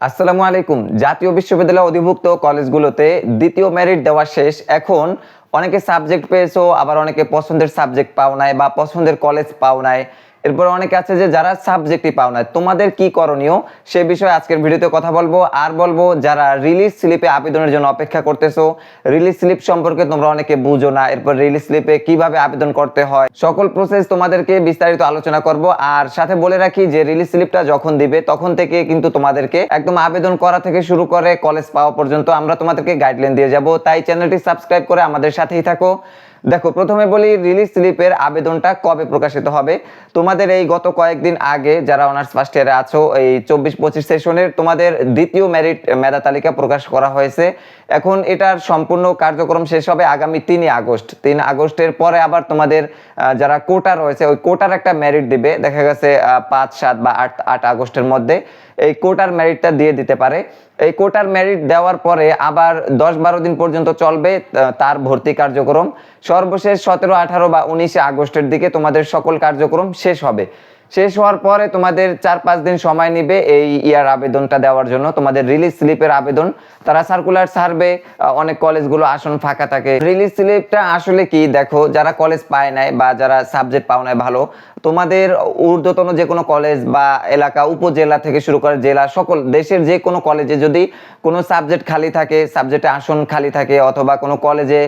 আসসালামু আলাইকুম। জাতীয় বিশ্ববিদ্যালয় অধিভুক্ত কলেজগুলোতে দ্বিতীয় মেরিট দেওয়া শেষ। এখন অনেকে সাবজেক্ট পেয়েছ, আবার অনেকে পছন্দের সাবজেক্ট পাও নাই বা পছন্দের কলেজ পাও নাই। এরপর অনেকে আছে যে যারা সাবজেক্টই পাও নাই, তোমাদের কি করণীয়? সে বিষয়ে আজকের ভিডিওতে কথা বলব। আর বলব, যারা রিলিজ স্লিপে আবেদনের জন্য অপেক্ষা করতেছো রিলিজ স্লিপ সম্পর্কে তোমরা অনেকে বুঝো না। এরপর রিলিজ স্লিপে কীভাবে আবেদন করতে হয়, সকল প্রসেস তোমাদেরকে বিস্তারিত আলোচনা করব। আর সাথে বলে রাখি যে রিলিজ স্লিপটা যখন দিবে, তখন থেকে কিন্তু তোমাদেরকে একদম আবেদন করা থেকে শুরু করে কলেজ পাওয়া পর্যন্ত আমরা তোমাদেরকে গাইডলাইন দিয়ে যাব। তাই চ্যানেলটি সাবস্ক্রাইব করে আমাদের সাথেই থাকো। দেখো, প্রথমে বলি রিলিজ স্লিপের আবেদনটা কবে প্রকাশিত হবে? তোমাদের এই গত কয়েকদিন আগে যারা অনার্স ফার্স্ট ইয়ারে আছো, এই চব্বিশ পঁচিশ সেশনের তোমাদের দ্বিতীয় মেরিট মেধা তালিকা প্রকাশ করা হয়েছে। এখন এটার সম্পূর্ণ কার্যক্রম শেষ হবে আগামী তিনই আগস্ট। তিন আগস্টের পরে আবার তোমাদের যারা কোটা রয়েছে, ওই কোটার একটা মেরিট দিবে। দেখা গেছে পাঁচ, সাত বা আট আট আগস্টের মধ্যে। এই কোটার মেরিটটা দিয়ে দিতে পারে। এই কোটার মেরিট দেওয়ার পরে আবার দশ বারো দিন পর্যন্ত চলবে তার ভর্তি কার্যক্রম। সর্বশেষ সতেরো, আঠারো বা উনিশে আগস্টের দিকে তোমাদের সকল কার্যক্রম শেষ হবে। শেষ হওয়ার পরে তোমাদের চার, পাঁচ দিন সময় নিবে এই ইয়ার আবেদনটা দেওয়ার জন্য। তোমাদের রিলিজ স্লিপের আবেদন। তারা সার্কুলার সার্ভে অনেক কলেজগুলো আসন ফাঁকা থাকে। রিলিজ স্লিপটা আসলে কি? দেখো, যারা কলেজ পায় নাই বা যারা সাবজেক্ট পাও নাই ভালো তোমাদের ঊর্ধ্বতন যে কোনো কলেজ বা এলাকা, উপজেলা থেকে শুরু করে জেলা, সকল দেশের যে কোনো কলেজে যদি কোনো সাবজেক্ট খালি থাকে সাবজেক্টে আসন খালি থাকে অথবা কোনো কলেজে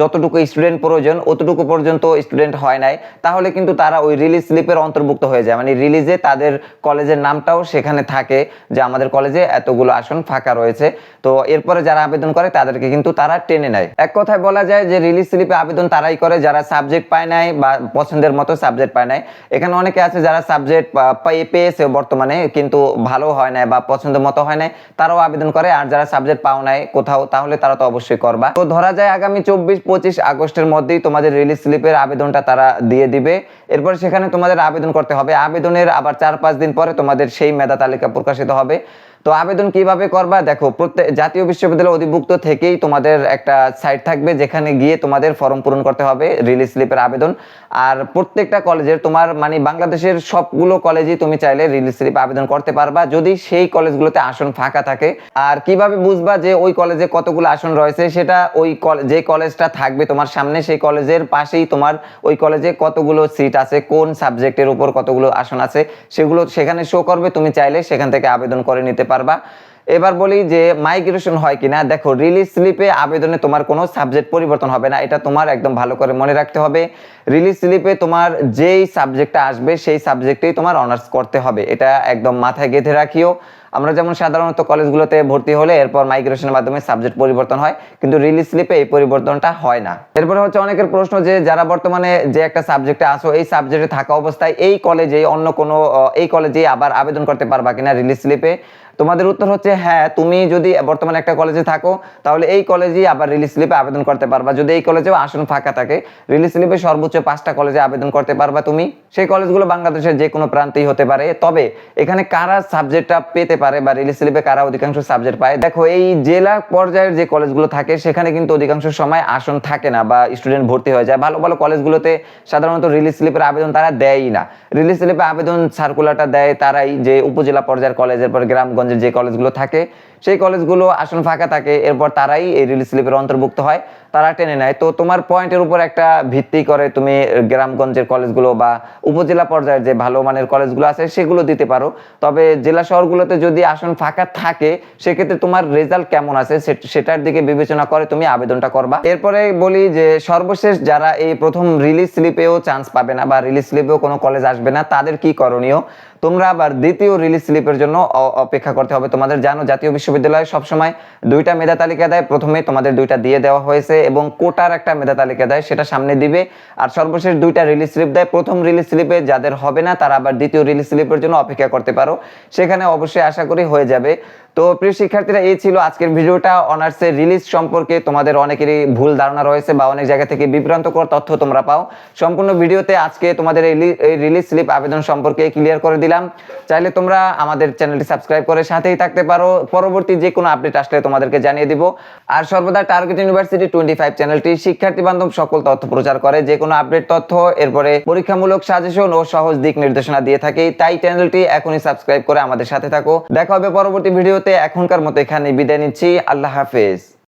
যতটুকু স্টুডেন্ট প্রয়োজন, অতটুকু পর্যন্ত স্টুডেন্ট হয় নাই, তাহলে কিন্তু তারা ওই রিলিজ স্লিপের অন্তর্ভুক্ত হয়ে যায়। মানে রিলিজে তাদের কলেজের নামটাও সেখানে থাকে যে আমাদের কলেজে এতগুলো আসন ফাঁকা রয়েছে। তো এরপরে যারা আবেদন করে তাদেরকে কিন্তু তারা টেনে নেয়। এক কথায় বলা যায় যে রিলিজ স্লিপে আবেদন তারাই করে, যারা সাবজেক্ট পায় নাই বা পছন্দের মতো সাবজেক্ট পায় নাই এখানে অনেকে আছে যারা সাবজেক্ট পেয়েছে বর্তমানে, কিন্তু ভালো হয় না বা পছন্দ মতো হয় না তারাও আবেদন করে, আর যারা সাবজেক্ট পাও নাই কোথাও, তাহলে তারা তো অবশ্যই করবা। তো ধরা যায় আগামী চব্বিশ, পঁচিশ আগস্টের মধ্যেই তোমাদের রিলিজ স্লিপের আবেদনটা তারা দিয়ে দিবে। এরপর সেখানে তোমাদের আবেদন করতে হবে। আবেদনের আবার চার, পাঁচ দিন পরে তোমাদের সেই মেধা তালিকা প্রকাশিত হবে। তো আবেদন কীভাবে করবা? দেখো প্রত্যেক জাতীয় বিশ্ববিদ্যালয় অধিভুক্ত থেকেই তোমাদের একটা সাইট থাকবে যেখানে গিয়ে তোমাদের ফর্ম পূরণ করতে হবে, রিলিজ স্লিপের আবেদন। আর প্রত্যেকটা কলেজের তোমার মানে বাংলাদেশের সবগুলো কলেজেই তুমি চাইলে রিলিজ স্লিপ আবেদন করতে পারবা, যদি সেই কলেজগুলোতে আসন ফাঁকা থাকে। আর কীভাবে বুঝবা যে ওই কলেজে কতগুলো আসন রয়েছে? সেটা ওই যে কলেজটা থাকবে তোমার সামনে, সেই কলেজের পাশেই তোমার ওই কলেজে কতগুলো সিট আছে, কোন সাবজেক্টের উপর কতগুলো আসন আছে, সেগুলো সেখানে শো করবে। তুমি চাইলে সেখান থেকে আবেদন করে নিতে পারবা। এবার বলি যে মাইগ্রেশন হয় কিনা, দেখো রিলিজ স্লিপে আবেদনে তোমার কোনো সাবজেক্ট পরিবর্তন হবে না, এটা তোমার একদম ভালো করে মনে রাখতে হবে। রিলিজ স্লিপে তোমার যেই সাবজেক্টটা আসবে, সেই সাবজেক্টেই তোমার অনার্স করতে হবে, এটা একদম মাথায় গেঁথে রাখিও। আমরা যেমন সাধারণত কলেজগুলোতে ভর্তি হলে এরপর মাইগ্রেশনের মাধ্যমে সাবজেক্ট পরিবর্তন হয়, কিন্তু রিলিজ স্লিপে এই পরিবর্তনটা হয় না। এরপরে হচ্ছে অনেকের প্রশ্ন যে, যারা বর্তমানে যে একটা সাবজেক্টে আসো, এই সাবজেক্টে থাকা অবস্থায় এই কলেজে অন্য কোনো এই কলেজে আবার আবেদন করতে পারবা কিনা রিলিজ স্লিপে তোমাদের উত্তর হচ্ছে হ্যাঁ তুমি যদি বর্তমানে একটা কলেজে থাকো, তাহলে এই কলেজেই আবার রিলিজ স্লিপে আবেদন করতে পারবা। যদি এই কলেজেও আসন ফাঁকা থাকে রিলিজ স্লিপে সর্বোচ্চ পাঁচটা কলেজে আবেদন করতে পারবা তুমি। সেই কলেজগুলো বাংলাদেশের যে কোনো প্রান্তেই হতে পারে। তবে এখানে কারা সাবজেক্টটা পেতে পারে বা রিলিজ স্লিপে কারা অধিকাংশ সাবজেক্ট পায়? দেখো, এই জেলা পর্যায়ের যে কলেজগুলো থাকে, সেখানে কিন্তু অধিকাংশ সময় আসন থাকে না বা স্টুডেন্ট ভর্তি হয়ে যায়। ভালো ভালো কলেজগুলোতে সাধারণত রিলিজ স্লিপের আবেদন তারা দেয়ই না। রিলিজ স্লিপে আবেদন সার্কুলারটা দেয় তারাই যে উপজেলা পর্যায়ের কলেজের পর যে কলেজগুলো থাকে সেই কলেজগুলো আসন ফাঁকা থাকে, এরপর তারাই এই রিলিজ স্লিপের অন্তর্ভুক্ত হয়, তারা টেনে নেয়। তো তোমার পয়েন্টের উপর একটা ভিত্তি করে তুমি গ্রামগঞ্জের কলেজগুলো বা উপজেলা পর্যায়ের যে ভালো মানের কলেজগুলো আছে, সেগুলো দিতে পারো। তবে জেলা শহরগুলোতে যদি আসন ফাঁকা থাকে, সেক্ষেত্রে তোমার রেজাল্ট কেমন আছে সেটার দিকে বিবেচনা করে তুমি আবেদনটা করবা। এরপরে বলি যে সর্বশেষ যারা এই প্রথম রিলিজ স্লিপেও চান্স পাবে না বা রিলিজ স্লিপেও কোনো কলেজ আসবে না, তাদের কি করণীয়? তোমরা আবার দ্বিতীয় রিলিজ স্লিপের জন্য অপেক্ষা করতে হবে। তোমাদের জানো জাতীয় বিশ্ববিদ্যালয় সবসময় দুইটা মেধা তালিকা দেয়। প্রথমে তোমাদের দুইটা দিয়ে দেওয়া হয়েছে এবং কোটার একটা মেধা তালিকা দেয়, সেটা সামনে দিবে। আর সর্বশেষ দুইটা রিলিজ স্লিপ দেয়। প্রথম রিলিজ স্লিপে যাদের হবে না, তারা আবার দ্বিতীয় রিলিজ স্লিপের জন্য অপেক্ষা করতে পারো। সেখানে অবশ্যই আশা করি হয়ে যাবে। তো প্রিয় শিক্ষার্থীরা, এই ছিল আজকের ভিডিওটা। অনার্সের রিলিজ সম্পর্কে তোমাদের অনেকেরই ভুল ধারণা রয়েছে বা অনেক জায়গা থেকে বিভ্রান্তকর তথ্য তোমরা পাও। সম্পূর্ণ ভিডিওতে আজকে তোমাদের এই রিলিজ স্লিপ আবেদন সম্পর্কে ক্লিয়ার করে দিলাম। চাইলে তোমরা আমাদের চ্যানেলটি সাবস্ক্রাইব করে সাথেই থাকতে পারো। পরবর্তী যে কোনো আপডেট আসলে তোমাদেরকে জানিয়ে দিব। আর সর্বদা টার্গেট ইউনিভার্সিটি টোয়েন্টি ফাইভ চ্যানেলটি শিক্ষার্থী বান্ধব সকল তথ্য প্রচার করে। যে কোনো আপডেট তথ্য, এরপরে পরীক্ষামূলক সাজেশন ও সহজ দিক নির্দেশনা দিয়ে থাকে। তাই চ্যানেলটি এখনই সাবস্ক্রাইব করে আমাদের সাথে থাকো। দেখা হবে পরবর্তী ভিডিওতে এখনকার মতো এখানে বিদায় নিচ্ছি। আল্লাহ হাফেজ।